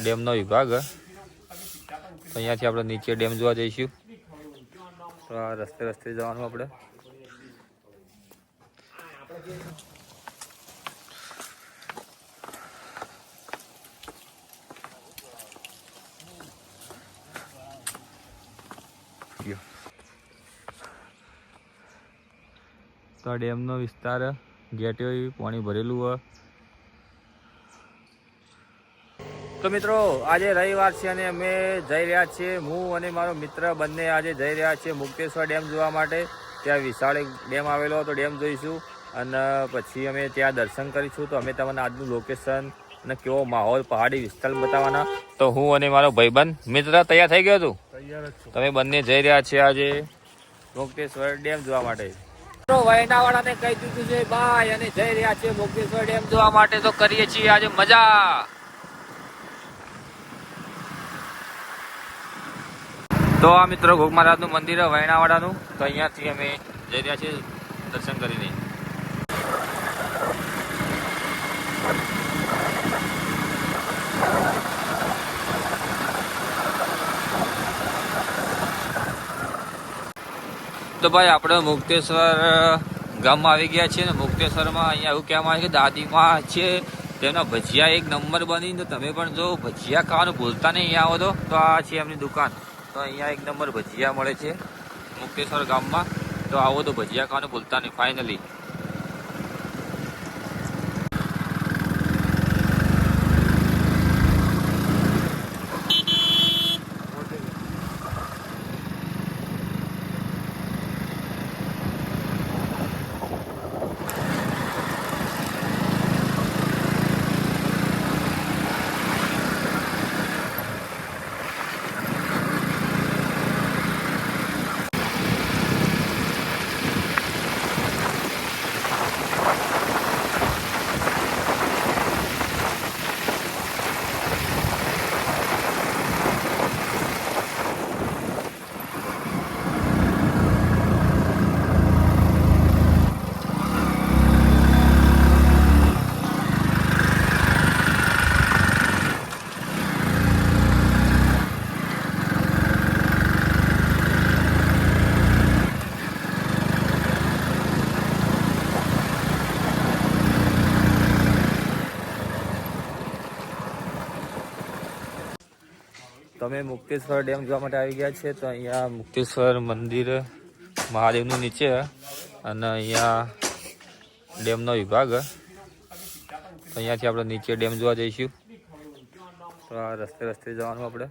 ડેમનો વિભાગ અહીંયાથી આપણે નીચે ડેમ જોવા જઈશું. તો આ રસ્તે રસ્તે જવાનું આપણે. તો આ ડેમનો વિસ્તાર ગેટ હોય પાણી ભરેલું હોય. તો મિત્રો આજે રવિવાર છે અને અમે જઈ રહ્યા છીએ હું અને મારો મિત્ર બંને આજે જઈ રહ્યા છીએ મુક્તેશ્વર ડેમ જોવા માટે. ત્યાં વિશાળ એક ડેમ આવેલો હતો ડેમ જોઈશું. અને પછી અમે ત્યાં દર્શન કરીશું. તો અમે તમને આજનું લોકેશન અને કેવો માહોલ પહાડી વિસ્તાર બતાવવાના. તો હું અને મારો ભાઈબંધ મિત્ર તૈયાર થઈ ગયો તું તમે બંને જઈ રહ્યા છીએ આજે મુક્તેશ્વર ડેમ જોવા માટે. મિત્રો વયનાવાળાને કહી દીધું છે બાય અને જઈ રહ્યા છીએ મુક્તેશ્વર ડેમ જોવા માટે તો કરીએ છીએ આજે મજા. તો આ મિત્રો ઘોગ મહારાજનું મંદિર છે વૈણાવાડાનું. તો અહીંયાથી અમે જઈ રહ્યા છીએ દર્શન કરીને. તો ભાઈ, આપણે મુક્તેશ્વર ગામમાં આવી ગયા છીએ ને મુક્તેશ્વરમાં અહીંયા એવું કહેવામાં આવે છે કે દાદીમાં છે, તેના ભજીયા એક નંબર બની તમે પણ જો ભજીયા ખાવાનું ભૂલતા નહીં અહીંયા આવો તો આ છે એમની દુકાન. તો અહીંયા એક નંબર ભજીયા મળે છે. મુક્તેશ્વર ગામમાં. તો આવો તો ભજીયા ખાવાનું ભૂલતા નહીં. ફાઇનલી તમે મુક્તેશ્વર ડેમ જોવા માટે આવી ગયા છે, તો અહીંયા મુક્તેશ્વર મંદિર મહાદેવનું નીચે અને અહીંયા ડેમનો વિભાગ. તો અહીંયાથી આપણે નીચે ડેમ જોવા જઈશું. તો આ રસ્તે રસ્તે જવાનું આપણે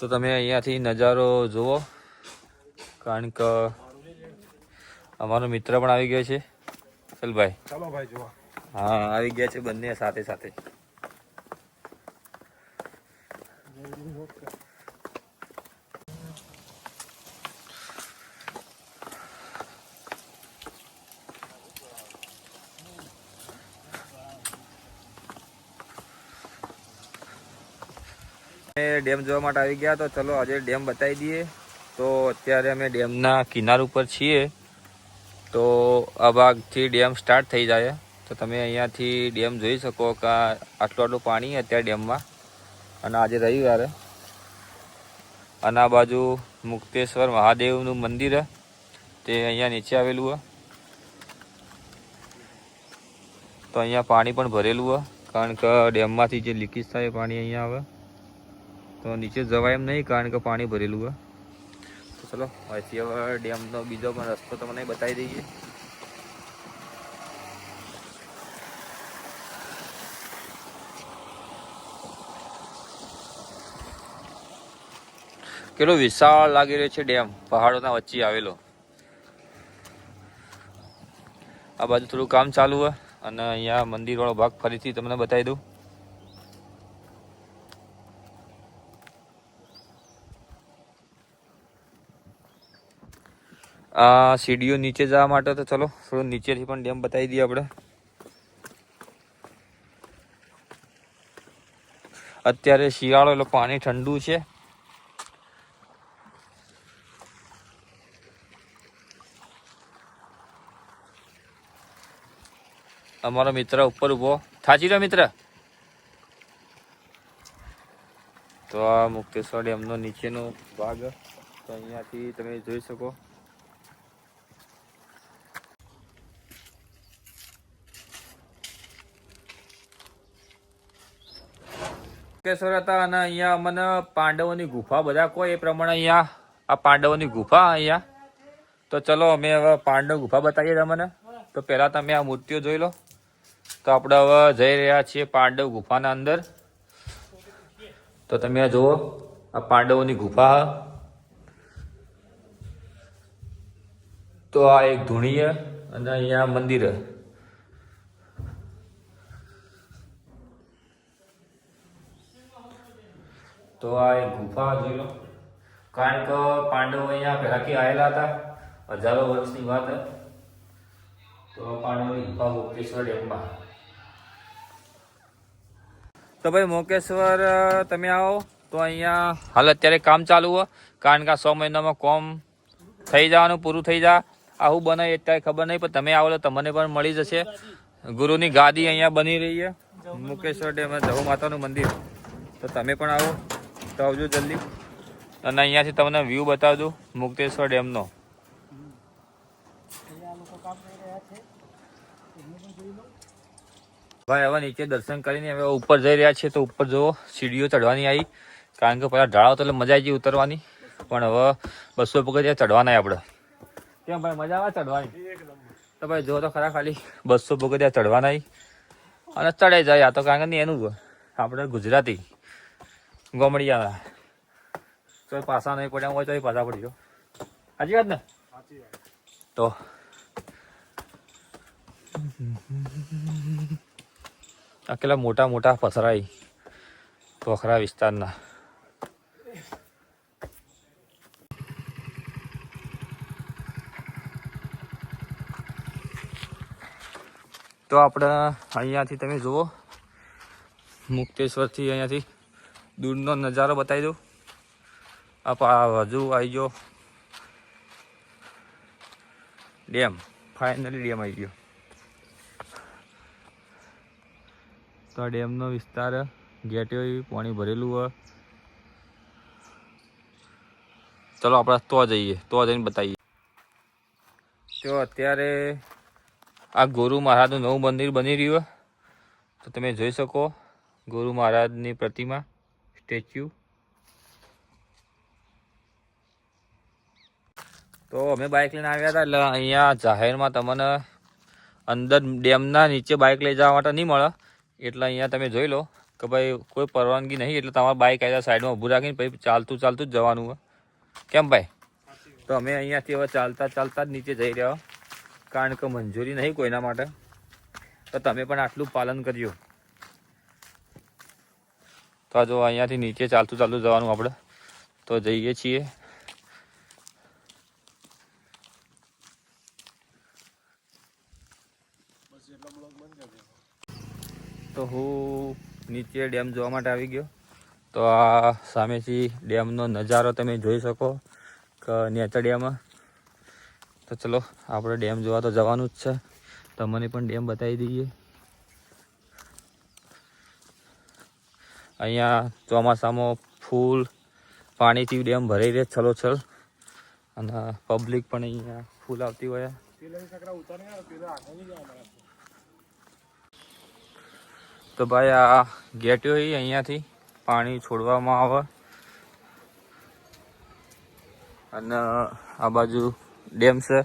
તો તમે અહીંયાથી નજારો જુઓ. કારણ કે અમારો મિત્ર પણ આવી ગયો છે. ચલ ભાઈ ચાલો ભાઈ જુઓ હા, આવી ગયા છે બંને સાથે સાથે. અમે ડેમ જોવા માટે આવી ગયા તો ચલો આજે ડેમ બતાવી દઈએ. તો અત્યારે અમે ડેમના કિનાર ઉપર છીએ. તો આ ભાગથી ડેમ સ્ટાર્ટ થઈ જાય. તો તમે અહીંયાથી ડેમ જોઈ શકો કે આટલું આટલું પાણી અત્યારે ડેમમાં. અને આજે રવિવારે. અને આ બાજુ મુક્તેશ્વર મહાદેવનું મંદિર તે અહીંયા નીચે આવેલું હોય તો અહીંયા પાણી પણ ભરેલું હોય કારણ કે ડેમમાંથી જે લીકેજ થાય એ પાણી અહીંયા આવે. તો નીચે જવાય એમ નહીં, કારણ કે પાણી ભરેલું હોય તો ચલો, અહીંથી ડેમનો બીજો પણ રસ્તો તમને બતાવી દઈએ. કેટલો વિશાળ લાગી રહ્યો છે ડેમ, પહાડોના વચ્ચે આવેલો. આ બાજુ થોડું કામ ચાલુ હોય અને અહીંયા મંદિરવાળો ભાગ ફરીથી તમને બતાવી દઉં. આ સીડીઓ નીચે જવા માટે તો ચલો, થોડું નીચેથી પણ ડેમ બતાવી દઈએ આપણે. અત્યારે શિયાળો, એટલે પાણી ઠંડુ છે. અમારો મિત્ર ઉપર ઊભો. થાચી રહ્યો મિત્ર. તો આ મુક્તેશ્વર ડેમનો નીચેનો ભાગ, તો અહીંયાથી તમે જોઈ શકો. મુક્તેશ્વર હતા અને અહીંયા મને પાંડવોની ગુફા બધા કોઈ એ પ્રમાણે અહીંયા, આ પાંડવોની ગુફા અહીંયા. તો ચલો અમે હવે પાંડવ ગુફા બતાવીએ તમને. તો પહેલાં તમે આ મૂર્તિઓ જોઈ લો. તો આપણે હવે જઈ રહ્યા છીએ પાંડવ ગુફાના અંદર. તો તમે આ જુઓ, આ પાંડવોની ગુફા. તો આ એક ધૂણીય અને અહીંયા મંદિર. તો આ એક ગુફા જોઈ લો. કારણ કે પાંડવો અહીંયા પહેલાથી આવેલા હતા. હજારો વર્ષની વાત તો પાંડવની ગુફા મુક્તેશ્વર ડેમમાં. તો ભાઈ મોકેશ્વર તમે આવો. તો અહીંયા હાલ અત્યારે કામ ચાલુ હોય કારણ કે આ સો મહિનામાં કોમ થઈ જવાનું, પૂરું થઈ જાય આવું બને અત્યારે ખબર નહીં, પણ તમે આવો તો તમને પણ મળી જશે. ગુરુની ગાદી અહીંયા બની રહી છે મુકેશ્વર ડેમ જવું માતાનું મંદિર. તો તમે પણ આવો. તો આવજો જલ્દી. અને અહીંયાથી તમને વ્યૂ બતાવજો, મુક્તેશ્વર ડેમનો. ભાઈ, હવે નીચે દર્શન કરીને હવે ઉપર જઈ રહ્યા છીએ તો ઉપર જુઓ, સીડીઓ ચડવાની આવી. કારણ કે પહેલાં ઢાળો તો એટલે મજા આવી ગઈ ઉતરવાની. પણ હવે બસો પગથિયા ચડવાના આપણે. કેમ ભાઈ, મજા આવે ચડવાની તો ભાઈ જો તો ખરા ખાલી, બસો પગથિયા ચડવાના આવી અને ચડાઈ જાય, આ તો કારણ કે નહીં એનું આપણે ગુજરાતી. ગોમડિયા તો પાસા નહીં પડ્યા હોય તો એ પાછા પડી ગયો. સાચી વાત ને? તો. આ કેટલા મોટા મોટા પથરાઈ પોખરા વિસ્તારના. તો આપણે અહીંયાથી તમે જુઓ, મુક્તેશ્વરથી અહીંયાથી દૂરનો નજારો બતાવી દઉં. આ હજુ આવી ગયો. ડેમ, ફાઇનલી ડેમ આવી ગયો. તો ડેમનો વિસ્તાર ગેટ હોય પાણી ભરેલું હોય ચલો આપણે તો જઈએ, તો જઈને બતાવીએ. તો અત્યારે આ ગુરુ મહારાજનું નવું મંદિર બની રહ્યું. તો તમે જોઈ શકો ગુરુ મહારાજની પ્રતિમા. સ્ટેચ્યુ તો અમે બાઇક લઈને આવ્યા હતા, એટલે અહીંયા જાહેરમાં તમને અંદર ડેમના નીચે બાઇક લઈ જવા માટે નહીં મળે. એટલે અહીંયા તમે જોઈ લો કે ભાઈ કોઈ પરવાનગી નહીં, એટલે તમારે બાઇક આવ્યા સાઈડમાં ઊભું રાખીને પછી ચાલતું ચાલતું જ જવાનું હોય. કેમ ભાઈ? તો અમે અહીંયાથી હવે ચાલતા ચાલતા જ નીચે જઈ રહ્યા કારણ કે મંજૂરી નહીં કોઈના માટે. તો તમે પણ આટલું પાલન કર્યું તો આ જો અહીંયાથી નીચે ચાલતું ચાલતું જવાનું આપણે. તો જઈએ છીએ. તો હું નીચે ડેમ જોવા માટે આવી ગયો. તો આ સામેથી ડેમનો નજારો તમે જોઈ શકો કે નેચર ડેમ તો ચલો, આપણે ડેમ જોવા તો જવાનું જ છે. તમને પણ ડેમ બતાવી દઈએ. અહીંયા ચોમાસામાં ફૂલ પાણીથી ડેમ ભરાઈ રહે છલોછલ. અને પબ્લિક પણ અહીંયા ફૂલ આવતી હોય. તો ભાઈ આ ગેટ હોય અહીંયાથી પાણી છોડવામાં આવે. અને આ બાજુ ડેમ છે,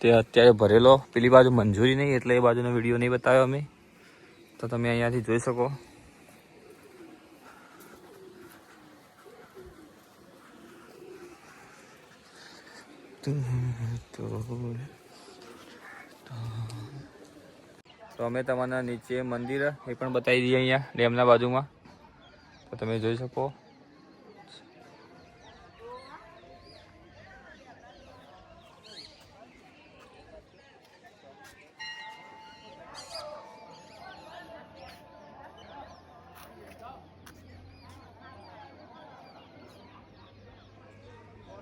તે અત્યારે ભરેલો. પેલી બાજુ મંજૂરી નહીં, એટલે એ બાજુનો વીડિયો નહીં બતાવ્યો અમે. તો તમે અહીંયાથી જોઈ શકો. તો અમે તમારા નીચે મંદિર, એ પણ બતાવી દઈએ અહીંયા, ડેમના બાજુમાં. તો તમે જોઈ શકો.